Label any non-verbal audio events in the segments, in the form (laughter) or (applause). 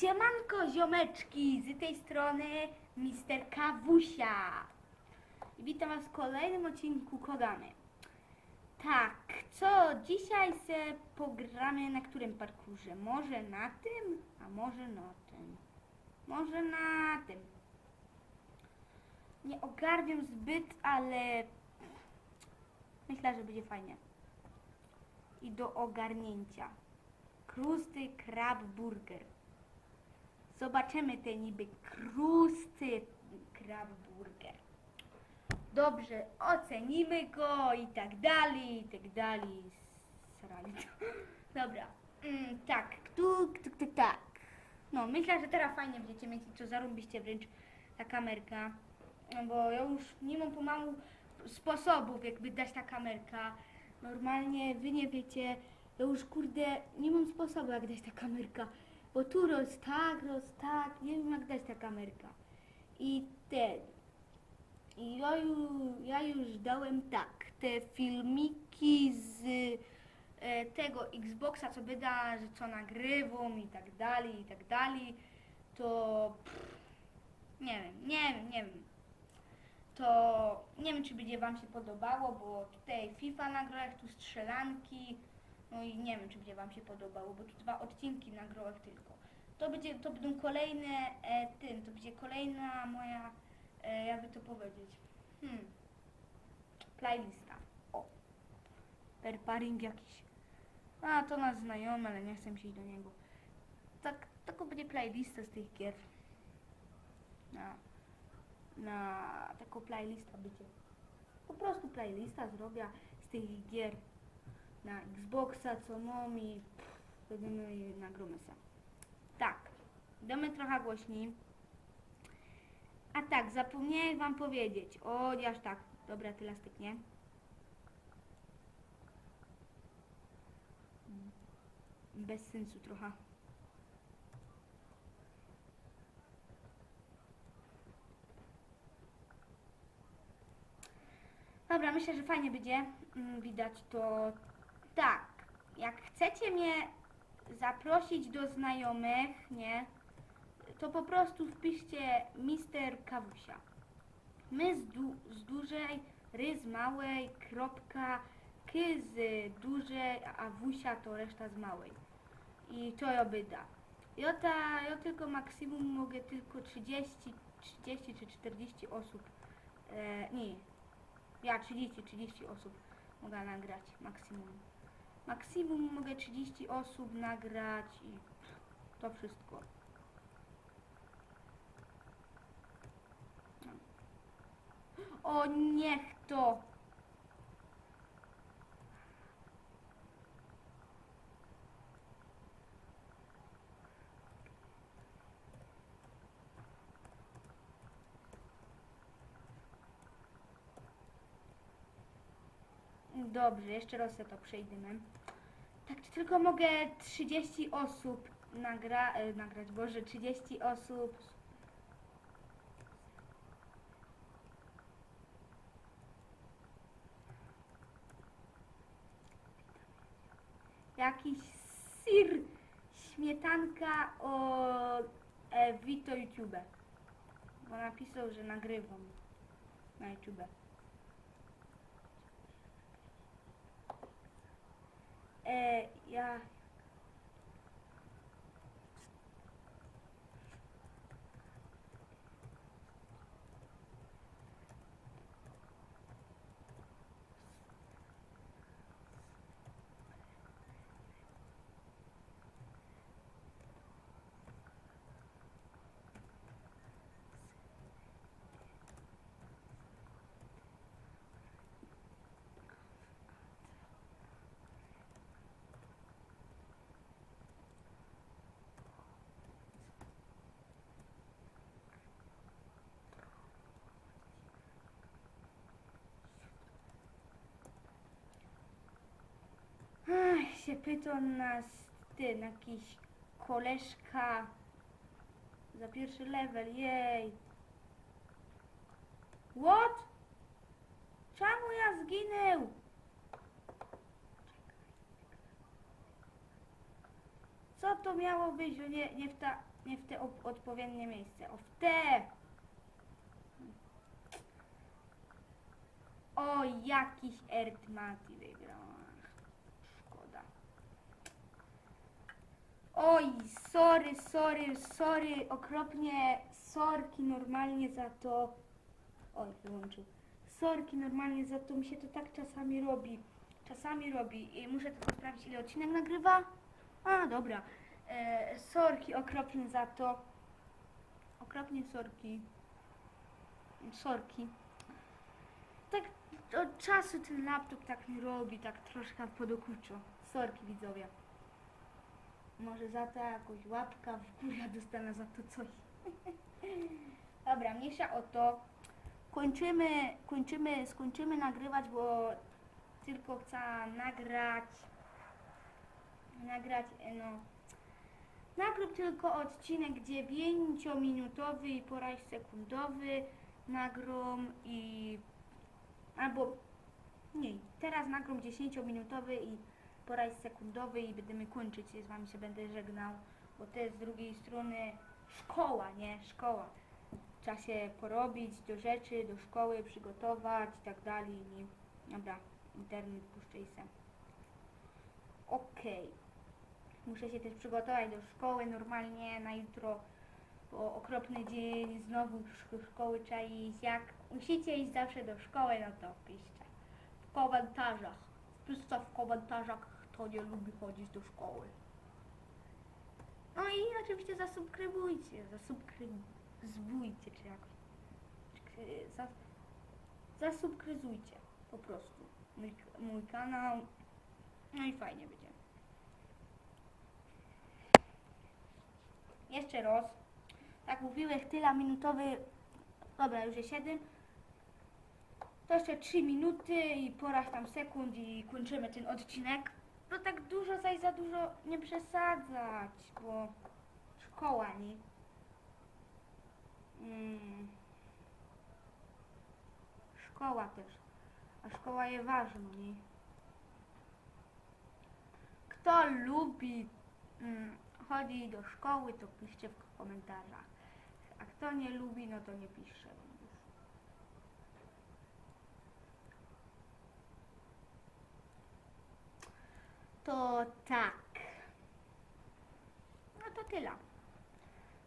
Siemanko ziomeczki, z tej strony Mister Kawusia. Witam was w kolejnym odcinku Kodamy. Tak, co dzisiaj se pogramy na którym parkurze? Może na tym, a może na tym. Może na tym. Nie ogarniam zbyt, ale myślę, że będzie fajnie. I do ogarnięcia. Krusty Crab Burger. Zobaczymy te niby krusty Crab Burger. Dobrze, ocenimy go i tak dalej, i tak dalej. Srali to. Dobra, mm, tak, tuk, tuk, tuk, tak. No, myślę, że teraz fajnie będziecie mieć, co zarobiście wręcz ta kamerka. No, Bo ja już nie mam pomału sposobów, jakby dać ta kamerka. Normalnie wy nie wiecie, ja już kurde nie mam sposobu, jak dać ta kamerka. Bo tu roz tak, roz tak, nie wiem jak dać ta kamerka. I ten. I ja już, ja już dałem tak, te filmiki z e, tego Xboxa, co wyda, że co nagrywam i tak dalej, i tak dalej, to pff, nie wiem, nie wiem, nie wiem. To nie wiem, czy będzie Wam się podobało, bo tutaj FIFA nagrałem, tu strzelanki, no i nie wiem, czy będzie Wam się podobało, bo tu dwa odcinki nagrałem tylko. To będzie, to będą kolejne, e, tym, to będzie kolejna moja, e, jakby to powiedzieć, hmm, playlista. O, perparing jakiś. A, to nasz znajomy, ale nie chcę się iść do niego. Tak, taka będzie playlista z tych gier. Na, na taką playlista będzie. Po prostu playlista zrobię z tych gier na Xboxa, co mam i pff, będziemy je nagromy sam. Tak, damy trochę głośniej. A tak, zapomniałem wam powiedzieć. O, aż tak. Dobra, tyle styknie. Bez sensu trochę. Dobra, myślę, że fajnie będzie mm, widać to. Tak, jak chcecie mnie zaprosić do znajomych, nie, to po prostu wpiszcie Mister Kawusia. My z, du z dużej, ry z małej, kropka, ky z dużej, a wusia to reszta z małej. I to ja byda. Ja, ta, ja tylko maksimum mogę tylko 30, 30 czy 40 osób. E, nie, ja 30, 30 osób mogę nagrać maksimum. Maksimum mogę 30 osób nagrać i to wszystko. O niech to! Dobrze, jeszcze raz to przejdziemy. Tak, czy tylko mogę 30 osób nagra e, nagrać, Boże, 30 osób. Jakiś sir, śmietanka o e, Vito YouTube. Bo napisał, że nagrywam na YouTube. E, ja. Ach, się pytał nas ty, jakiś koleżka za pierwszy level, jej. What? Czemu ja zginął? Co to miało być, że nie, nie w ta... Nie w te odpowiednie miejsce. O, w te! O, jakiś Erdmati wygrał. Oj, sorry, sorry, sorry, okropnie, sorki normalnie za to. Oj, wyłączył. Sorki normalnie za to, mi się to tak czasami robi. Czasami robi. I muszę tylko sprawdzić, ile odcinek nagrywa. A, dobra. E, sorki okropnie za to. Okropnie sorki. Sorki. Tak od czasu ten laptop tak mi robi, tak troszkę podokuczo. Sorki widzowie. Może za to jakoś łapka w górę dostanę za to coś. (laughs) Dobra, mniejsza o to. Kończymy, kończymy, skończymy nagrywać, bo tylko chcę nagrać, nagrać, e, no, nagrób tylko odcinek 9-minutowy i poraź sekundowy nagrom i, albo, nie, teraz nagrom 10-minutowy i poraź sekundowy i będziemy kończyć, z wami się będę żegnał, bo to jest z drugiej strony szkoła, nie, szkoła trzeba się porobić do rzeczy, do szkoły, przygotować i tak dalej. Dobra, internet puszczę i sem. Okej. Muszę się też przygotować do szkoły normalnie na jutro, bo okropny dzień, znowu do szkoły trzeba iść. Jak musicie iść zawsze do szkoły, no to piszcie. W komentarzach. Piszcie w komentarzach, kto nie lubi chodzić do szkoły. No i oczywiście zasubskrybujcie, zasubskrybujcie, czy jakoś. Czy- Zas, zasubskrybujcie po prostu mój, mój kanał. No i fajnie będzie. Jeszcze raz. Tak mówiłeś, tyle minutowy. Dobra, już jest 7. To jeszcze 3 minuty i poraż tam sekund i kończymy ten odcinek. No tak dużo, zaś za dużo nie przesadzać, bo szkoła, nie? Mm. Szkoła też. A szkoła jest ważna, nie? Kto lubi mm, chodzić do szkoły, to piszcie w komentarzach. A kto nie lubi, no to nie pisze. już. To tak. No to tyle.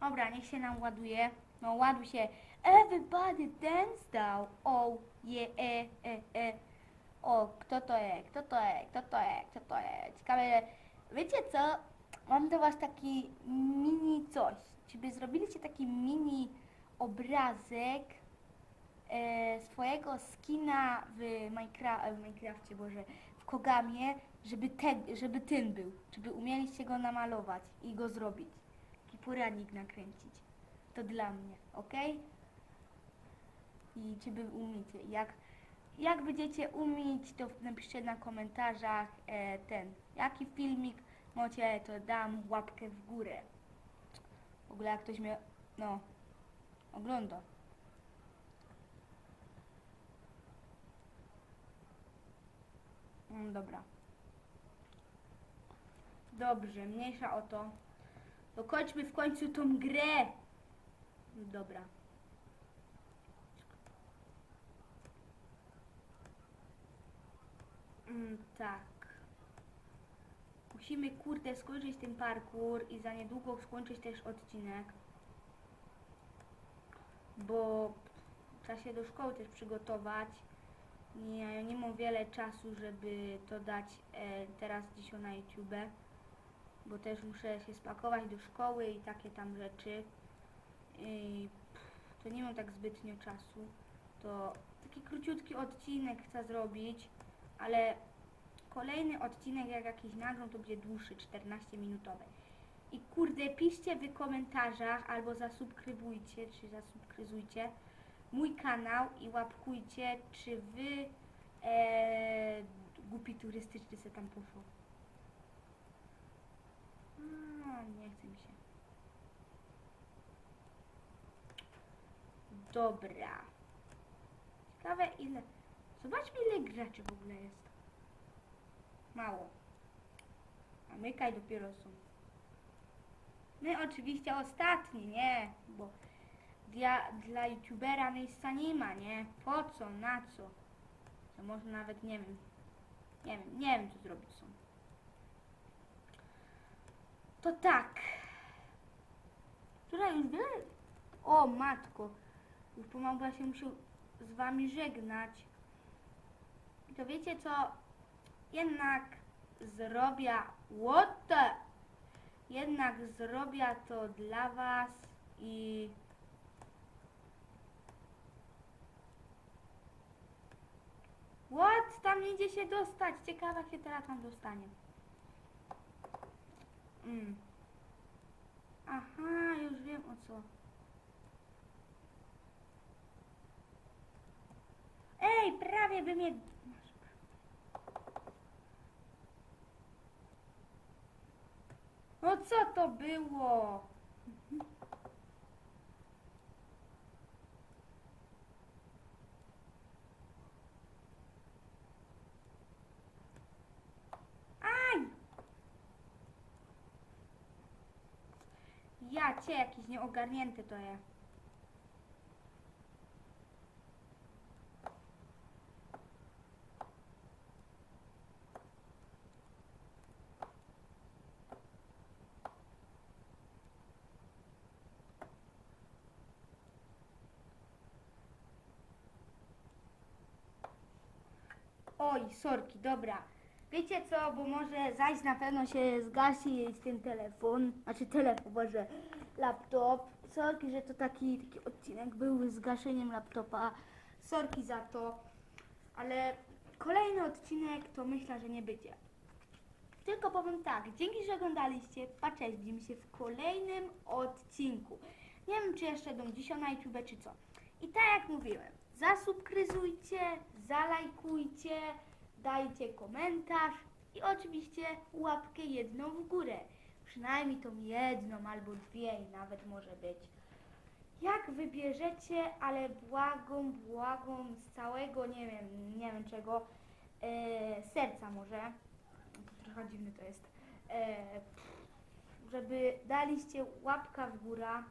Dobra, niech się nam ładuje. No ładuj się. Everybody dance now. O, je, e, e, e. O, kto to jest? Kto to jest? Kto to jest? Kto to jest? Ciekawe, wiecie co? Mam do was taki mini coś. Czy by zrobiliście taki mini obrazek e, swojego skina w, Minecra- w Minecrafcie, Boże, w Kogamie, żeby, te, żeby ten był. Czy by umieliście go namalować i go zrobić. Taki poradnik nakręcić. To dla mnie, ok? I czy wy umiecie? Jak, jak będziecie umieć, to napiszcie na komentarzach e, ten, jaki filmik macie, to dam łapkę w górę. W ogóle jak ktoś mnie, no, ogląda. Mm, dobra. Dobrze, mniejsza o to. Dokończmy w końcu tą grę. Dobra. Mm, tak. Musimy kurde skończyć ten parkour i za niedługo skończyć też odcinek. Bo trzeba się do szkoły też przygotować. Nie, nie mam wiele czasu, żeby to dać e, teraz dzisiaj na YouTube. Bo też muszę się spakować do szkoły i takie tam rzeczy. I to nie mam tak zbytnio czasu. To taki króciutki odcinek chcę zrobić, ale kolejny odcinek, jak jakiś nagram, to będzie dłuższy, 14-minutowy. I kurde, piszcie w komentarzach albo zasubskrybujcie, czy zasubskrybujcie mój kanał i łapkujcie, czy wy e, głupi turystyczny se tam poszło. Nie chce mi się. Dobra. Ciekawe ile. Zobaczmy ile graczy w ogóle jest. Mało. A mykaj dopiero są. My oczywiście ostatni, nie? Bo dla, dla youtubera miejsca nie ma, nie? Po co, na co? To może nawet nie wiem. Nie wiem, nie wiem co zrobić są. To tak. Która już wie? O matko. Już pomału się musiał z wami żegnać. I to wiecie co? Jednak zrobię what the? Jednak zrobię to dla was i What? Tam idzie się dostać. Ciekawa się teraz tam dostanie. Aha, już wiem o co. Ej, prawie by mnie... No co to było? Aj! Ja cię jakiś nieogarnięty to jest. Oj, sorki, dobra. Wiecie co, bo może zaś na pewno się zgasi ten telefon, znaczy telefon, może laptop. Sorki, że to taki, taki odcinek był z gaszeniem laptopa. Sorki za to, ale kolejny odcinek to myślę, że nie będzie. Tylko powiem tak, dzięki, że oglądaliście, patrzcie, widzimy się w kolejnym odcinku. Nie wiem, czy jeszcze do dzisiaj na YouTube, czy co. I tak jak mówiłem, zasubskryzujcie, zalajkujcie, dajcie komentarz i oczywiście łapkę jedną w górę. Przynajmniej tą jedną albo dwie nawet może być. Jak wybierzecie, ale błagą, błagą z całego, nie wiem, nie wiem czego, e, serca może, trochę dziwne to jest, e, żeby daliście łapka w górę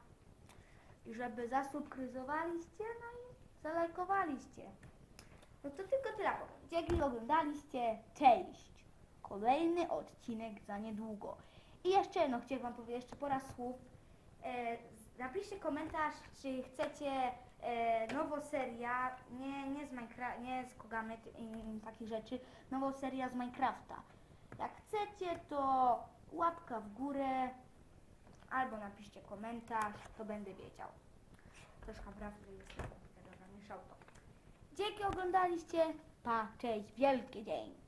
i żeby zasubskryzowaliście, no i zalajkowaliście. No to tylko tyle. Dzięki, że oglądaliście. Cześć! Kolejny odcinek za niedługo. I jeszcze jedno, chciałem Wam powiedzieć jeszcze po raz słów. E, napiszcie komentarz, czy chcecie e, nową seria, nie, nie z Minecraft, nie z Kogamet i takich rzeczy, nową seria z Minecrafta. Jak chcecie, to łapka w górę, albo napiszcie komentarz, to będę wiedział. Troszkę prawdy jest, mieszał to. Dzięki oglądaliście. Pa, cześć, wielkie dzięki.